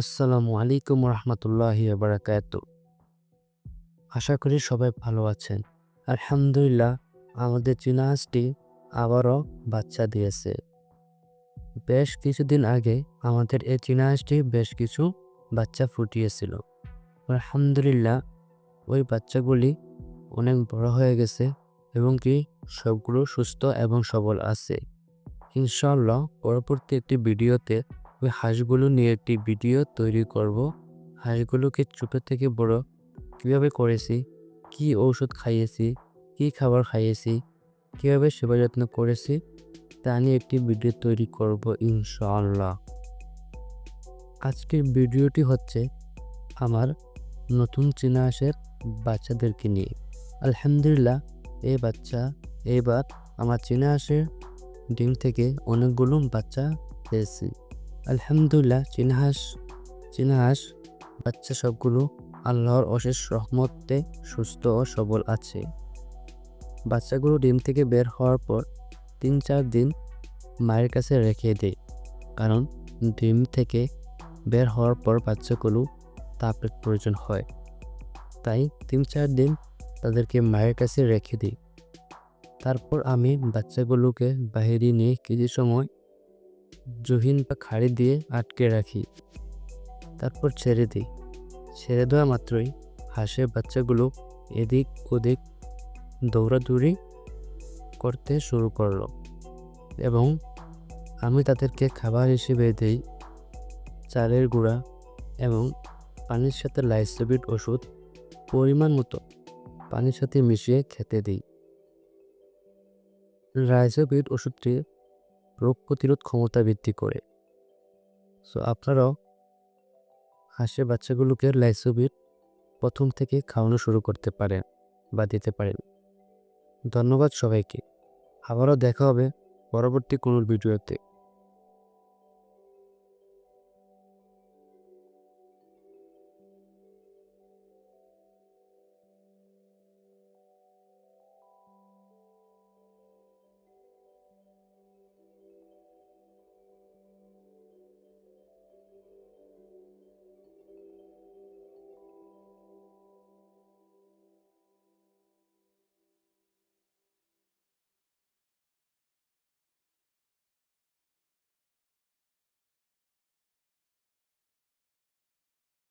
আসসালামু আলাইকুম রহমতুল্লাহি বারাকাত আশা করি সবাই ভালো আছেন। আলহামদুলিল্লাহ, আমাদের চীনাহাঁসটি আবারও বাচ্চা দিয়েছে। বেশ কিছুদিন আগে আমাদের এই চীনাহাঁসটি বেশ কিছু বাচ্চা ফুটিয়েছিল। আলহামদুলিল্লাহ, ওই বাচ্চাগুলি অনেক বড় হয়ে গেছে এবং কি সবগুলো সুস্থ এবং সবল আছে। ইনশাল্লাহ পরবর্তী একটি ভিডিওতে ওই হাঁসগুলো নিয়ে একটি ভিডিও তৈরি করব। হাঁসগুলোকে ছোটো থেকে, বড়, কীভাবে করেছি? কি ঔষধ খাইয়েছি? কি খাবার খাইয়েছি? কীভাবে সেবা যত্ন করেছি? তা নিয়ে একটি ভিডিও তৈরি করব ইনশাআল্লাহ। আজকের ভিডিওটি হচ্ছে আমার নতুন চীনা হাঁসের বাচ্চাদেরকে নিয়ে। আলহামদুলিল্লাহ, এই বাচ্চা এবার আমার চীনা হাঁসের ডিম থেকে অনেকগুলো বাচ্চা পেয়েছি। আলহামদুলিল্লাহ চীনাহাঁস চীনাহাঁস বাচ্চা সবগুলো আল্লাহর অশেষ রহমতে সুস্থ ও সবল আছে। বাচ্চাগুলো ডিম থেকে বের হওয়ার পর তিন চার দিন মায়ের কাছে রেখে দেয় কারণ ডিম থেকে বের হওয়ার পর বাচ্চাগুলো তাপের প্রয়োজন হয়। তাই তিন চার দিন তাদেরকে মায়ের কাছে রেখে দিই। তারপর আমি বাচ্চাগুলোকে বাইরে নিয়ে কিছু সময় জহিন বা খাড়ি দিয়ে আটকে রাখি। তারপর ছেড়ে দিই। ছেড়ে দেওয়া মাত্রই হাঁসের বাচ্চাগুলো এদিক ওদিক দৌড়াদৌড়ি করতে শুরু করল এবং আমি তাদেরকে খাবার হিসেবে দিই, চালের গুঁড়া এবং পানির সাথে লাইসোবিট ওষুধ পরিমাণ মতো পানির সাথে মিশিয়ে খেতে দিই। রাইসোবিট ওষুধটি রোগ প্রতিরোধ ক্ষমতা বৃদ্ধি করে। সো আপনারাও হাঁসের বাচ্চাগুলোকে লাইসোবিট প্রথম থেকে খাওয়ানো শুরু করতে পারেন বা দিতে পারেন। ধন্যবাদ সবাইকে। আবারও দেখা হবে পরবর্তী কোনো ভিডিওতে।